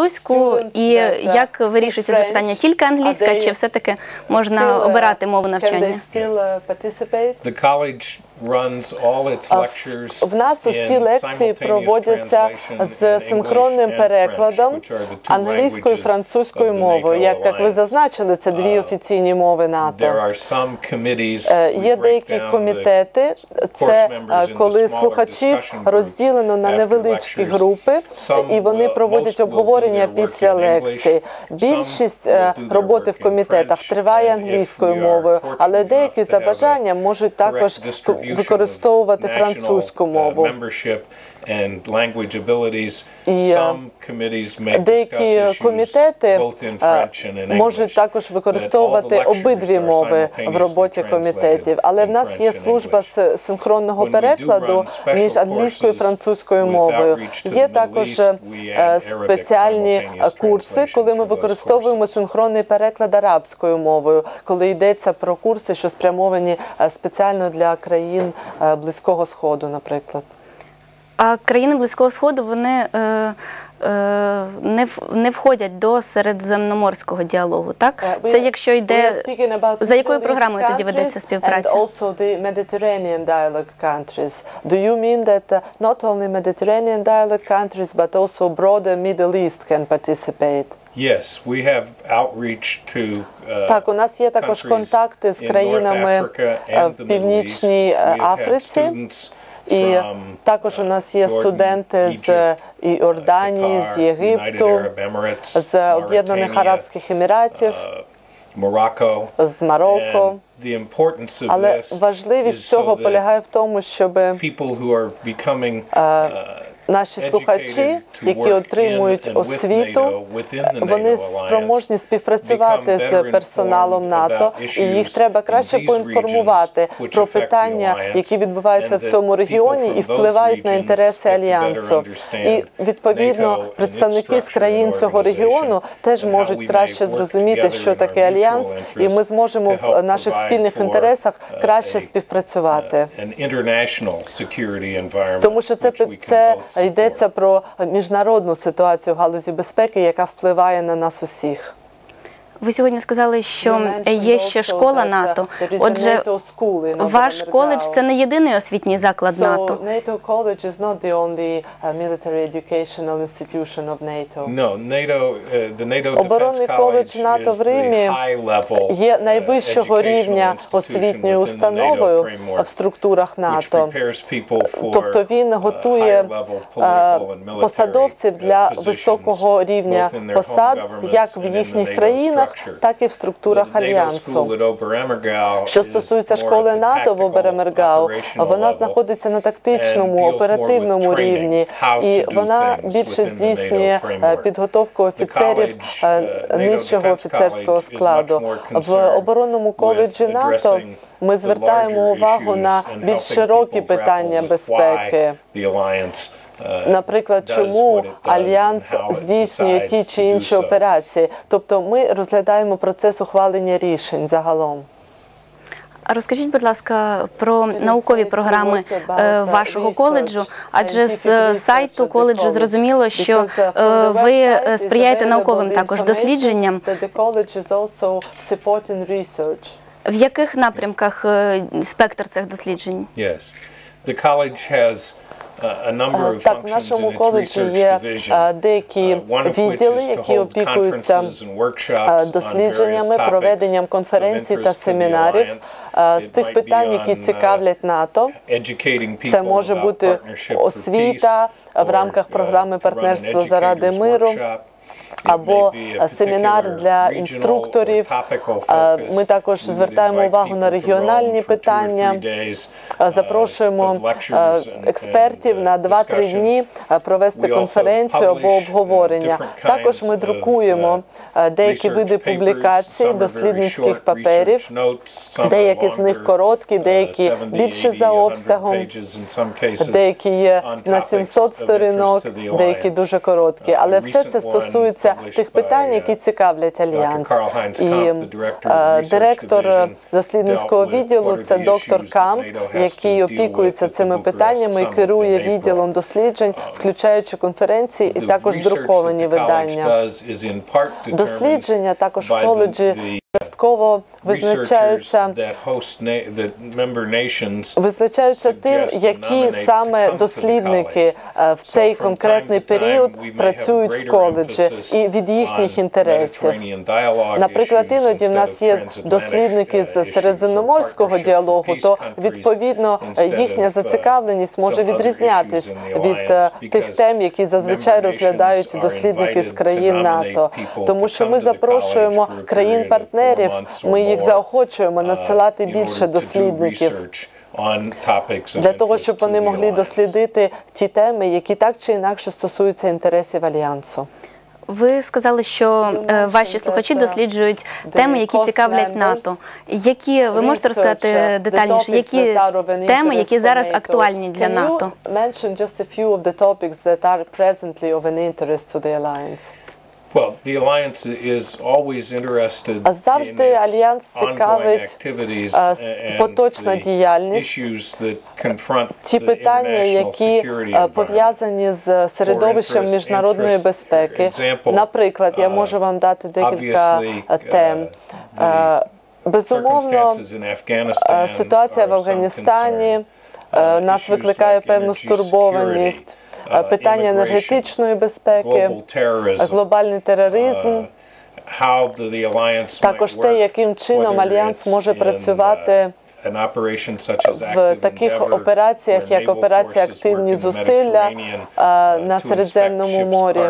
Руську і як вирішується запитання тільки англійська, чи все-таки можна обирати мову навчання? В нас усі лекції проводяться з синхронним перекладом англійською і французькою мовою. Як, як ви зазначили, це дві Uh, офіційні мови НАТО. Е, Є деякі комітети, це е, коли слухачів розділено на невеличкі групи, і вони проводять обговорення після лекцій. Більшість е, роботи в комітетах триває англійською мовою, але деякі за бажанням можуть також використовувати французьку uh, мову. membership and language abilities. І, е, Some committees may Деякі комітети е, можуть також використовувати обидві мови в роботі комітетів. Але в нас є служба з синхронного перекладу між англійською і французькою мовою. Є також е, спеціальні курси, коли ми використовуємо синхронний переклад арабською мовою, коли йдеться про курси, що спрямовані спеціально для країн е, близького сходу, наприклад. А країни Близького Сходу вони е, е, не, входять до середземноморського діалогу, так? Uh, Це якщо йде за якою програмою тоді ведеться співпраця? And also the Mediterranean dialogue countries. Do you mean that uh, not only Mediterranean dialogue countries but also broader Middle East can participate? Yes, we have outreach to uh, Так, у нас є також контакти з країнами е, в Північній е, Африці. І також у нас є студенти з Іорданії, з Єгипту, з Об'єднаних Арабських Еміратів, uh, з Марокко. Але важливість цього полягає в тому, щоб people who are becoming uh, наші слухачі, які отримують освіту, вони спроможні співпрацювати з персоналом НАТО, і їх треба краще поінформувати про питання, які відбуваються в цьому регіоні і впливають на інтереси альянсу. І відповідно представники з країн цього регіону теж можуть краще зрозуміти, що таке альянс, і ми зможемо в наших спільних інтересах uh, краще співпрацювати. Тому що це, це. Йдеться про міжнародну ситуацію в галузі безпеки, яка впливає на нас усіх. Ви сьогодні сказали, що є ще школа uh, НАТО. Отже, ваш коледж це не єдиний освітній заклад НАТО. Uh, uh, Оборонний коледж НАТО в Римі Є uh, найвищого рівня освітньою установою в структурах НАТО. Тобто він uh, готує е, посадовців uh, для високого рівня посад, як в їхніх країнах, structure. так і в структурах альянсу. Що стосується школи НАТО в Оберемергау, вона знаходиться на тактичному, оперативному рівні, і вона більше здійснює е, підготовку офіцерів е, uh, нижчого офіцерського складу. В оборонному коледжі НАТО ми звертаємо увагу на більш широкі питання безпеки. Uh, Наприклад, чому does альянс здійснює ті чи інші операції? Тобто ми розглядаємо процес ухвалення рішень загалом. Розкажіть, будь ласка, про наукові програми е, вашого коледжу? Адже з е, сайту коледжу зрозуміло, що е, ви е, сприяєте науковим також дослідженням. В яких напрямках е, спектр цих досліджень? Uh, Так, в нашому коледжі є е, деякі uh, відділи, які опікуються е, дослідженнями, проведенням конференцій та семінарів е, з тих питань, які uh, цікавлять НАТО. Це може бути освіта в рамках uh, програми партнерство заради миру. Або семінар для інструкторів. Е. Ми також звертаємо увагу на регіональні питання. Е, uh, Запрошуємо е, експертів uh, на 2-3 discussion. дні е, провести конференцію або uh, обговорення. Також ми друкуємо uh, е, деякі види публікацій, дослідницьких паперів. Деякі з них короткі, uh, деякі 70, більше 80, за 100 обсягом. Деякі є на topics 700 of сторінок, деякі дуже короткі. Uh, Але все це one стосується тих питань, які uh, цікавлять альянс. І е, директор дослідницького відділу це доктор Камп, який опікується цими питаннями і керує відділом досліджень, включаючи конференції і також друковані видання. Дослідження також в коледжі частково визначаються визначаються тим, які саме дослідники е, в цей конкретний період працюють в коледжі і від їхніх інтересів. Наприклад, іноді в нас є дослідники uh, з середземноморського діалогу, то відповідно їхня uh, зацікавленість може відрізнятись від е, тих тем, які зазвичай розглядають дослідники з країн НАТО, тому що ми запрошуємо college for or Ми їх заохочуємо uh, надсилати більше дослідників. Для того, щоб вони могли дослідити ті теми, які так чи інакше стосуються інтересів альянсу. Ви сказали, що е, ваші слухачі досліджують теми, які цікавлять НАТО. Які ви можете розказати the детальніше, які теми, які зараз актуальні для НАТО? mention just a few of the topics that are presently of an interest to the alliance? Well, the alliance is always interested завжди Альянс цікавить, поточна діяльність, issues that confront Ті питання, які е, пов'язані з середовищем міжнародної безпеки. Наприклад, я uh, можу вам дати декілька е, тем. uh, Е, Безумовно, Е, Ситуація в Афганістані е, Uh, нас викликає певну стурбованість, Е, uh, питання енергетичної безпеки, глобальний тероризм. alliance Також те, яким чином Альянс може працювати в таких операціях, як операція «Активні зусилля» Mediterranean, е, uh, на Середземному морі,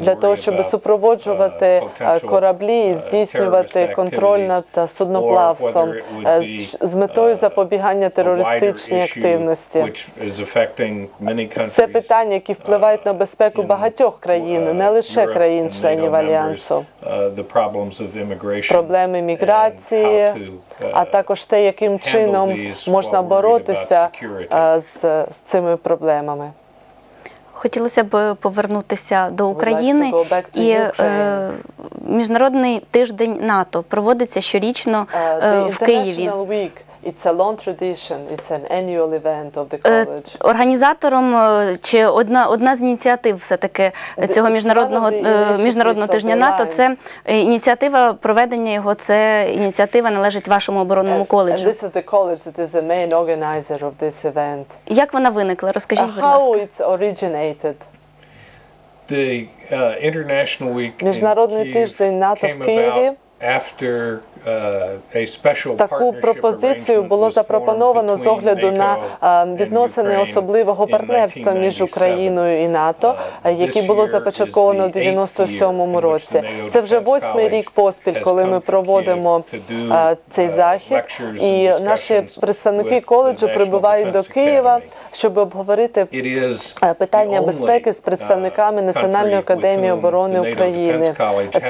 для того, щоб супроводжувати uh, е, кораблі і uh, здійснювати контроль над судноплавством е, be, з- метою uh, запобігання терористичній активності. Це питання, які впливають на безпеку багатьох країн, uh, не лише країн-членів альянсу. uh, Проблеми міграції, uh, а також те, яким чином можна боротися е, з цими проблемами. Хотілося б повернутися до України. І е, міжнародний тиждень НАТО проводиться щорічно е, в Києві. It's a long tradition, it's an annual event of the Е, college. Організатором е, чи одна одна з ініціатив все таки цього міжнародного е, міжнародного тижня НАТО. Це е, ініціатива проведення його. Це ініціатива належить вашому оборонному коледжу. this is the college that is the main organizer of this event. Як вона виникла? Розкажіть, Uh, будь ласка. how it's originated? The uh, International Week Міжнародний тиждень НАТО came в Києві. about after uh, Таку partnership пропозицію було запропоновано з огляду на е, відносини особливого партнерства між Україною і НАТО, е, Uh, яке було започатковано в is the eighth year 97-му році. Це вже восьмий рік поспіль, коли ми проводимо е, цей захід, і наші представники коледжу прибувають до Києва, щоб обговорити Е, питання безпеки з представниками Національної академії оборони України.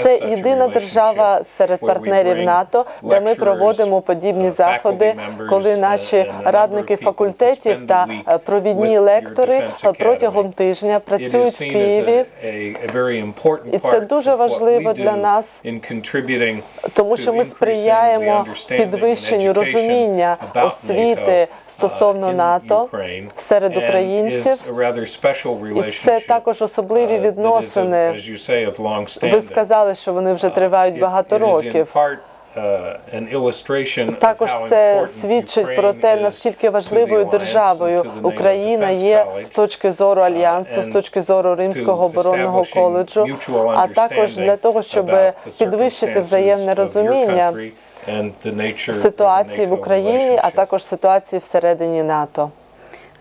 Це єдина держава серед партнерів bring НАТО, де ми проводимо подібні uh, заходи, коли uh, наші радники факультетів та е, провідні лектори е, протягом тижня працюють в Києві. І це дуже важливо для нас, Тому що ми сприяємо підвищенню розуміння освіти стосовно uh, НАТО серед українців. І це також особливі uh, відносини. Ви сказали, що вони вже тривають багато років. Uh, Також це свідчить про те, наскільки важливою державою Україна є з точки зору альянсу, з точки зору Римського оборонного коледжу, а також для того, щоб підвищити взаємне розуміння ситуації в Україні, а також ситуації всередині НАТО.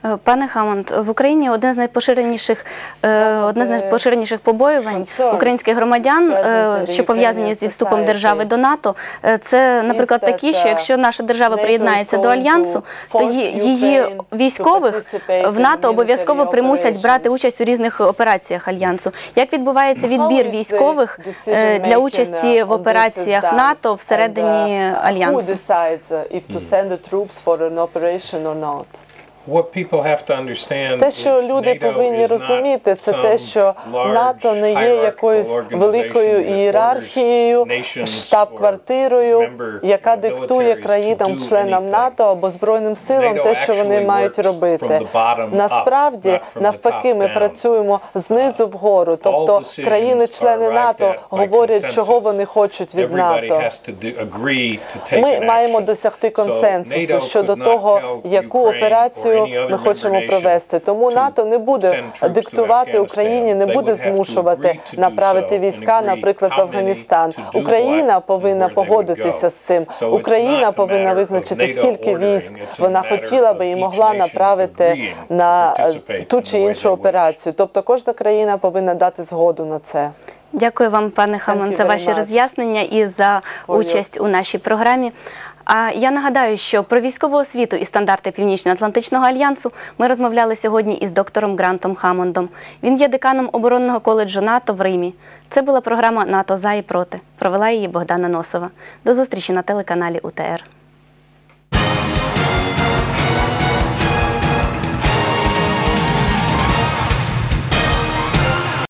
Е, Пане Хамонт, в Україні одне з найпоширеніших е, одне з найпоширеніших побоювань українських громадян, е, що пов'язані зі вступом держави до НАТО. е, Це, наприклад, такі, що uh, якщо наша держава приєднається до альянсу, то її військових в НАТО обов'язково примусять брати участь у різних операціях альянсу. Як відбувається відбір військових е, для участі uh, в операціях? НАТО всередині uh, альянсу? Uh, Те, що люди повинні розуміти, це те, що НАТО не є якоюсь великою ієрархією, штаб-квартирою, яка диктує країнам-членам НАТО або збройним силам те, що вони мають робити. Насправді, навпаки, ми працюємо знизу вгору. Тобто країни-члени НАТО говорять, чого вони хочуть від НАТО. Ми маємо досягти консенсусу щодо того, яку операцію any ми хочемо провести. Тому НАТО не буде диктувати Україні, не буде змушувати направити війська, наприклад, в Афганістан. Україна повинна погодитися з цим. Україна повинна визначити, скільки військ вона хотіла би і могла направити на е, ту чи іншу операцію. Тобто кожна країна повинна дати згоду на це. Дякую вам, пане Хамон, за ваші роз'яснення і за участь у нашій програмі. А я нагадаю, що про військову освіту і стандарти Північно-Атлантичного альянсу ми розмовляли сьогодні із доктором Грантом Хамондом. Він є деканом оборонного коледжу НАТО в Римі. Це була програма НАТО за і проти. Провела її Богдана Носова. До зустрічі на телеканалі УТР.